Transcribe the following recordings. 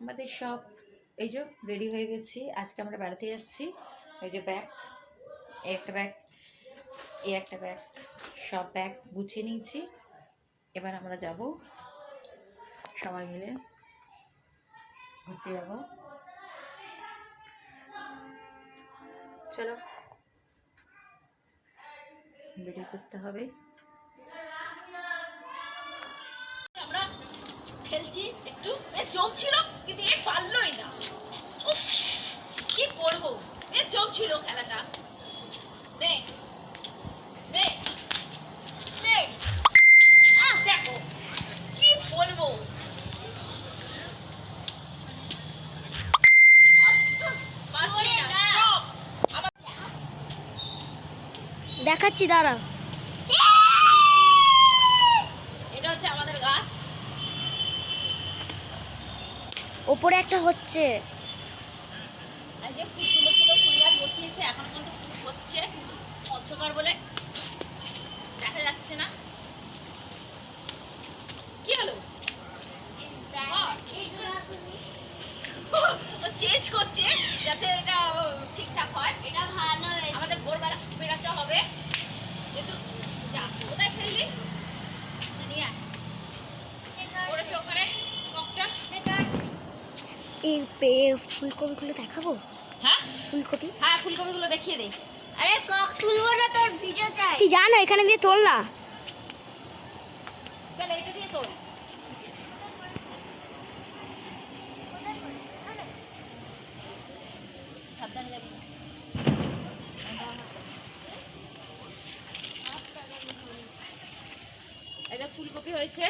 আমাদের সব এই যে রেডি হয়ে গেছি। আজকে আমরা বেড়াতে যাচ্ছি। এই যে ব্যাগ এই একটা ব্যাগ এই একটা ব্যাগ সব ব্যাগ গুছিয়ে নিয়েছি। এবার আমরা যাব। সবাই মিলে ঘুরতে যাব। চলো। ভিডিও করতে হবে। আমরা খেলছি, একটু জমছিল কিন্তু এ পারলোই না উফ, কি করব জমছিল খেলাটা। নে নে নে। আহ, দেখো কি বলব? পারছি না, stop। আবার দেখাচ্ছি দাঁড়া। এটা হচ্ছে আমাদের গাছ। ওপরে একটা হচ্ছে। বসিয়েছে এখন পর্যন্ত হচ্ছে অন্ধকার বলে দেখা যাচ্ছে না। কি হলো? ও চেঞ্জ করছে যাতে এটা ঠিকঠাক হয়। এটা ভালো আমাদের ভোরবেলা বেরাতে হবে। কিন্তু যা কোথায় ফেললি? নিয়ে করেছে ওখানে ককটা এই ফুলকপিগুলো দেখাবো? হ্যাঁ? ফুলকপি। হ্যাঁ ফুলকপিগুলো দেখিয়ে দে। আরে কক তুলবো না তোর ভিডিও চাই। তুই জানো এখানে দিয়ে তোল না। চল এটা দিয়ে তোল। সাবধানে যাবি এটা ফুলকপি হয়েছে।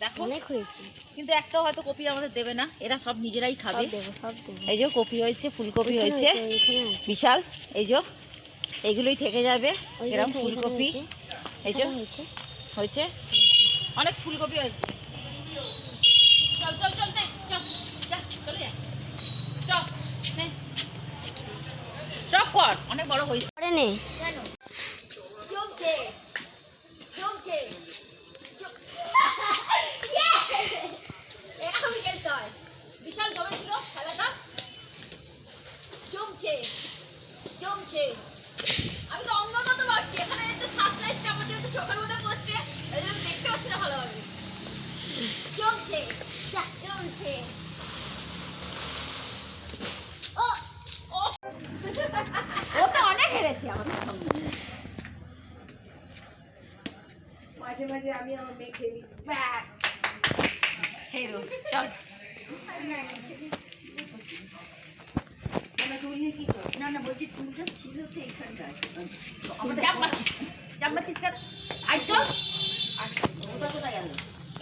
দেখো। অনেক হয়েছে। কিন্তু একটা হয়তো কপি আমাদের দেবে না। এরা সব নিজেরাই খাবে। সব এই যে কপি হয়েছে ফুলকপি হয়েছে। বিশাল। এই যে এগুলোই থেকে যাবে। এরকম ফুলকপি। এই যে হয়েছে। হয়েছে। অনেক ফুলকপি হয়েছে। চল চল চল চল চলে যা। স্টপ স্টপ কর। অনেক বড় হয়েছে নে। জমছে জমছে। বিশাল জমেছিল খেলাটা। জমছে জমছে। আমি তো অন্ধর মতো ভাবছি এখানে একটু সানলাইটটা আমাদের একটু চোখের মধ্যে পড়ছে এই জন্য দেখতে পাচ্ছি না ভালোভাবে। জমছে জমছে। ও ও। ও তো অনেক হেরেছে আমাদের সঙ্গে মাঝে মাঝে আমি আমার মেয়ে খেলি ব্যাস। হেরো চল। জাম্প মারছিস জাম্প মারছিস ওটা কোথায় গেল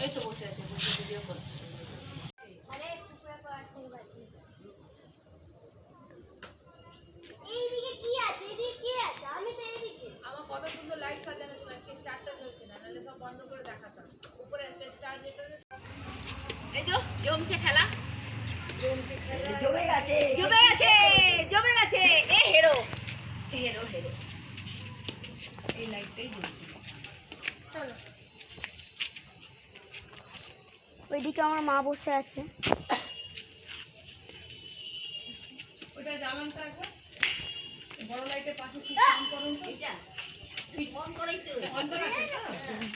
এই তো বসে আছে, বসে ভিডিও করছে। এইদিকে কি আছে এদিকে কি আছে আমি তো এদিকে আমার কত সুন্দর লাইট সাজানো ছিল আজকে স্টারটা জ্বলছে না নাহলে সব বন্ধ করে দেখাতাম উপরে একটা স্টার যেটা এই যো, জমছে খেলা? জমে গেছে জমে গেছে জমে গেছে এ হেরো হেরো। হেরো এই লাইটটাই জ্বলছে। চলো। ওইদিকে আমার মা বসে আছে। ওটা জ্বালান তো একবার। বড় লাইটের পাশে অন করুন তো?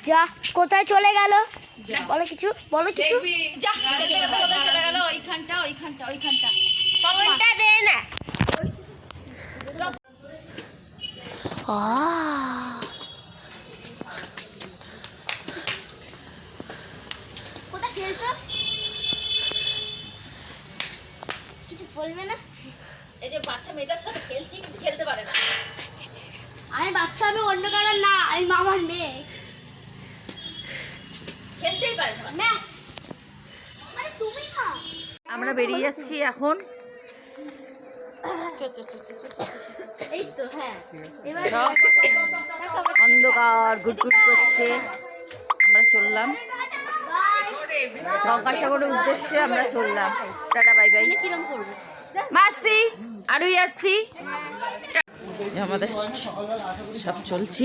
যা কোথায় চলে গেল? বলো কিছু বলো কিছু। কোথায় চলে গেল ওইখানটা ওইখানটা ওইখানটা। টচ মার। ওইটা দে না। কোথায় খেলছো? কিছু বলবে না? এই যে বাচ্চা মেয়েটার সাথে খেলছি। আমি বাচ্চা আমি অন্য কারণ না আমি মামার মেয়ে। খেলতেই পারে ব্যাস। মানে তুমি না। আমরা বেরিয়ে যাচ্ছি এখন। এই তো হ্যাঁ। অন্ধকার ঘুটঘুট করছে। আমরা চললাম। গঙ্গাসাগরের উদ্দেশ্যে আমরা চললাম। Tata bye bye. কিরম করব? মাসি আরই আসছি আমাদের সব চলছি।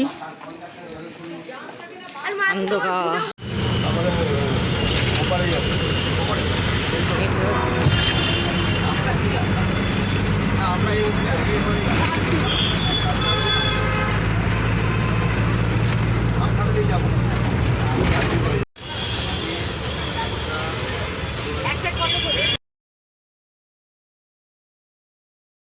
অন্ধকার।